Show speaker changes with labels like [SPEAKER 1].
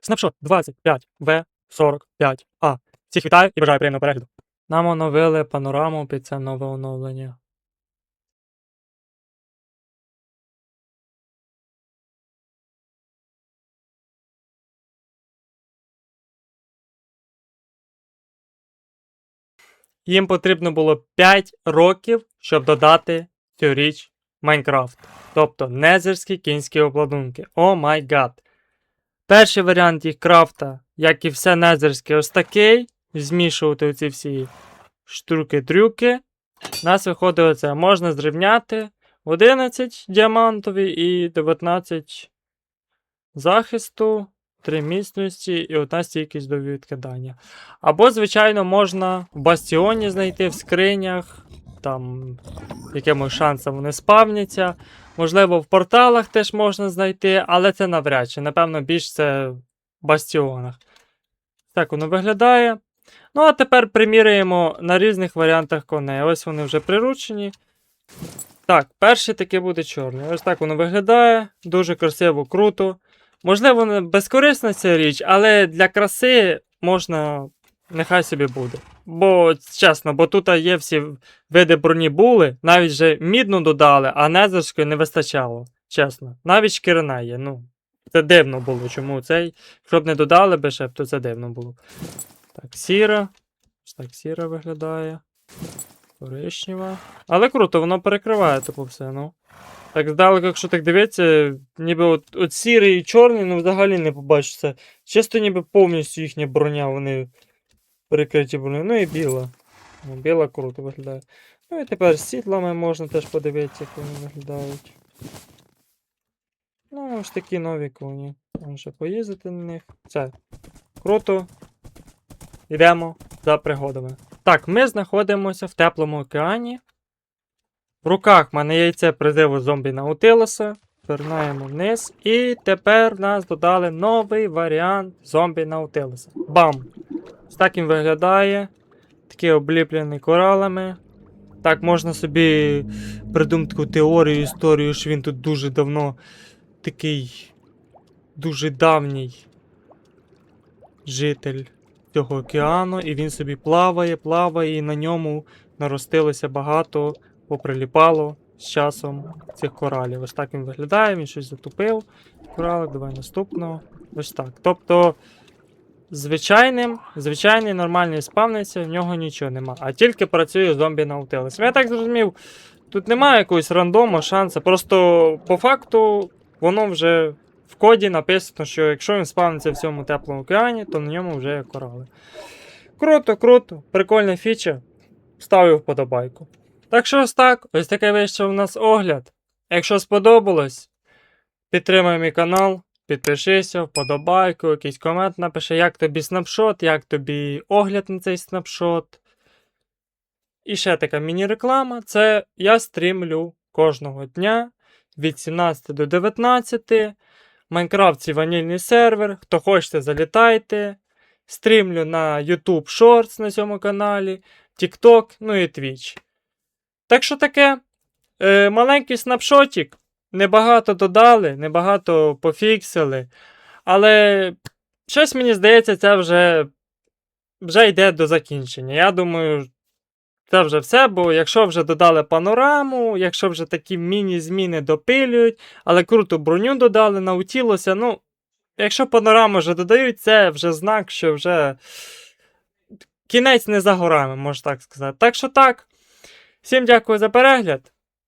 [SPEAKER 1] Snapshot 25 v 45 a Всіх вітаю і бажаю приємного перегляду. Нам оновили панораму під це нове оновлення. Їм потрібно було 5 років, щоб додати цю річ Майнкрафт. Тобто незерські кінські обладунки. О май гад. Перший варіант їх крафта, як і все незерське, ось такий. Змішувати оці всі штуки-трюки. У нас виходить оце. Можна зрівняти 11 діамантові і 19 захисту, 3 міцності і одна стійкість до відкидання. Або, звичайно, можна в бастіоні знайти в скринях, там якимось шансом вони спавняться. Можливо, в порталах теж можна знайти, але це навряд чи. Напевно, більш це в бастіонах. Так воно виглядає. Ну, а тепер приміряємо на різних варіантах коней. Ось вони вже приручені. Так, перший таки буде чорний. Ось так воно виглядає. Дуже красиво, круто. Можливо, безкорисна ця річ, але для краси можна. Нехай собі буде. Бо, чесно, бо тут є всі види броні були, навіть вже мідну додали, а незерської не вистачало. Чесно. Навіть шкірина є. Ну, це дивно було. Чому цей? Якщо б не додали би ще, то це дивно було. Так, сіра. Так сіра виглядає. Коричнева. Але круто, воно перекриває типу все, ну. Так здалеку, якщо так дивитися, ніби от, от сірий і чорний, ну взагалі не побачиться. Чисто ніби повністю їхня броня, вони перекриті бронею. Ну і біла. Біла круто виглядає. Ну і тепер з світлами можна теж подивитися, як вони виглядають. Ну, ось такі нові коні. Можна поїздити на них. Це круто. Йдемо за пригодами. Так, ми знаходимося в теплому океані. В руках в мене яйце призиву зомбі Наутилуса. Вернаємо вниз. І тепер нас додали новий варіант зомбі Наутилуса. Бам! Ось так він виглядає. Такий обліплений коралами. Так, можна собі придумати таку теорію, історію, що він тут дуже давно такий дуже давній житель цього океану, і він собі плаває, плаває, і на ньому наростилося багато, поприліпало з часом цих коралів. Ось так він виглядає, він щось затупив. Коралик, давай наступного. Ось так. Тобто, звичайним, звичайний нормальний спавниться, в нього нічого нема. А тільки працює зомбі Наутилус. Я так зрозумів, тут немає якогось рандому, шансу. Просто по факту воно вже в коді написано, що якщо він спавниться в цьому теплому океані, то на ньому вже є корали. Круто, круто, прикольна фіча. Ставлю вподобайку. Так що ось так, ось такий вийшов у нас огляд. Якщо сподобалось, підтримай мій канал, підпишися, вподобайку, якийсь комент напиши, як тобі снапшот, як тобі огляд на цей снапшот. І ще така міні-реклама. Це я стрімлю кожного дня від 17 до 19. В Майнкрафті ванільний сервер. Хто хочете, залітайте. Стрімлю на YouTube Shorts на цьому каналі, TikTok, ну і Twitch. Так що таке, е, маленький снапшотик. Небагато додали, небагато пофіксили. Але щось мені здається, це вже, вже йде до закінчення. Я думаю, це вже все, бо якщо вже додали панораму, якщо вже такі міні-зміни допилюють, але круту броню додали, наутілося, ну, якщо панораму вже додають, це вже знак, що вже кінець не за горами, можна так сказати. Так що так. Всім дякую за перегляд